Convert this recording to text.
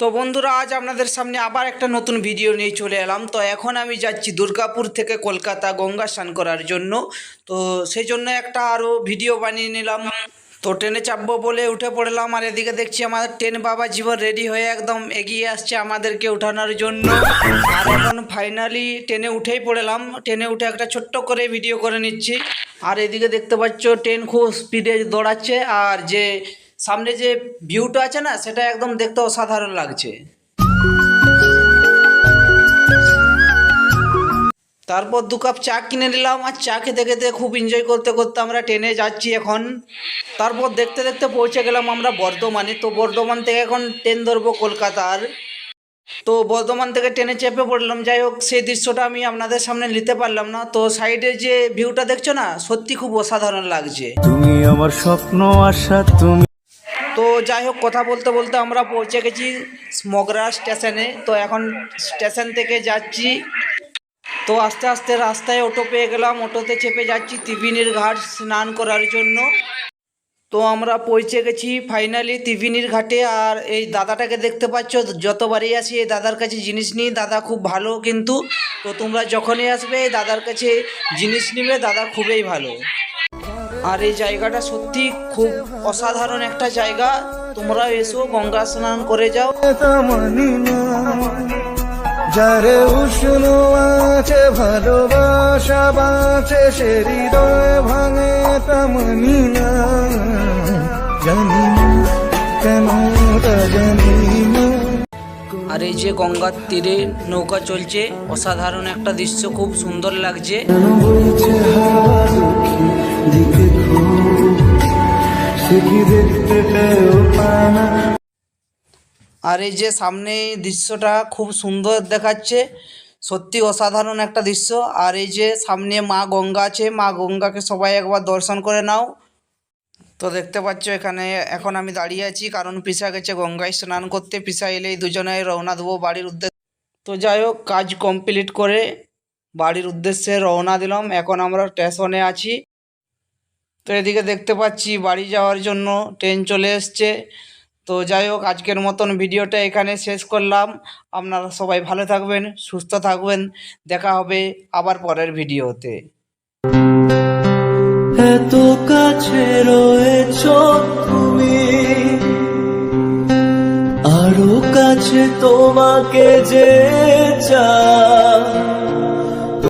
তো বন্ধুরা, আজ আপনাদের সামনে আবার একটা নতুন ভিডিও নিয়ে চলে এলাম। তো এখন আমি যাচ্ছি দুর্গাপুর থেকে কলকাতা গঙ্গা স্নান করার জন্য। তো সেই জন্য একটা আরও ভিডিও বানিয়ে নিলাম। তো ট্রেনে চাপবো বলে উঠে পড়লাম, আর এদিকে দেখছি আমাদের ট্রেন বাবা জীবন রেডি হয়ে একদম এগিয়ে আসছে আমাদেরকে উঠানোর জন্য। আর এখন ফাইনালি ট্রেনে উঠেই পড়লাম। ট্রেনে উঠে একটা ছোট্ট করে ভিডিও করে নিচ্ছি। আর এদিকে দেখতে পাচ্ছ, ট্রেন খুব স্পিডে দৌড়াচ্ছে। আর যে সামনে যে ভিউটা আছে না, সেটা একদম দেখতে অসাধারণ লাগছে। তারপর দু কাপ চা কিনে নিলাম, আর চা খেতে খেতে খুব এনজয় করতে করতে আমরা ট্রেনে যাচ্ছি এখন। তারপর দেখতে দেখতে পৌঁছে গেলাম আমরা বর্ধমানে। তো বর্ধমান থেকে এখন ট্রেন ধরবো কলকাতার। তো বর্ধমান থেকে ট্রেনে চেপে পড়লাম। যাই হোক, সেই দৃশ্যটা আমি আপনাদের সামনে নিতে পারলাম না। তো সাইডে যে ভিউটা দেখছ না, সত্যি খুব অসাধারণ লাগছে। তুমি আমার স্বপ্ন আশা, তুমি তো যাই হোক, কথা বলতে বলতে আমরা পৌঁছে গেছি মগরা স্টেশনে। তো এখন স্টেশন থেকে যাচ্ছি। তো আস্তে আস্তে রাস্তায় অটো পেয়ে গেলাম। অটোতে চেপে যাচ্ছি ত্রিবেণীর ঘাট স্নান করার জন্য। তো আমরা পৌঁছে গেছি ফাইনালি ত্রিবেণীর ঘাটে। আর এই দাদাটাকে দেখতে পাচ্ছ, যতবারই আসি এই দাদার কাছে জিনিস নিই। দাদা খুব ভালো কিন্তু, তো তোমরা যখনই আসবে দাদার কাছে জিনিস নিবে, দাদা খুবই ভালো। আর এই জায়গাটা সত্যি খুব অসাধারণ একটা জায়গা। তোমরা এসো গঙ্গা স্নান করে যাও। যারে উষ্ণ আছে ভালোবাসা বাঁচে সে হৃদয় ভাঙে তা মানি না। জানি না কেন তা জানি না। আর এই যে গঙ্গার তীরে নৌকা চলছে অসাধারণ একটা দৃশ্য খুব সুন্দর লাগছে। আর এই যে সামনে দৃশ্যটা খুব সুন্দর দেখাচ্ছে, সত্যি অসাধারণ একটা দৃশ্য। আর এই যে সামনে মা গঙ্গা আছে, মা গঙ্গাকে সবাই একবার দর্শন করে নাও। তো দেখতে পাচ্ছ এখানে, এখন আমি দাঁড়িয়ে আছি, কারণ পিসা গেছে গঙ্গায় স্নান করতে। পিসা এলেই দুজনে রওনা দেবো বাড়ির উদ্দেশ্যে তো যাই হোক, কাজ কমপ্লিট করে বাড়ির উদ্দেশ্যে রওনা দিলাম। এখন আমরা স্টেশনে আছি। তো এদিকে দেখতে পাচ্ছি বাড়ি যাওয়ার জন্য ট্রেন চলে এসছে। তো যাই হোক, আজকের মতন ভিডিওটা এখানে শেষ করলাম। আপনারা সবাই ভালো থাকবেন, সুস্থ থাকবেন। দেখা হবে আবার পরের ভিডিওতে। এত কাছে রয়েছ তুমি, আরও কাছে তোমাকে যে চা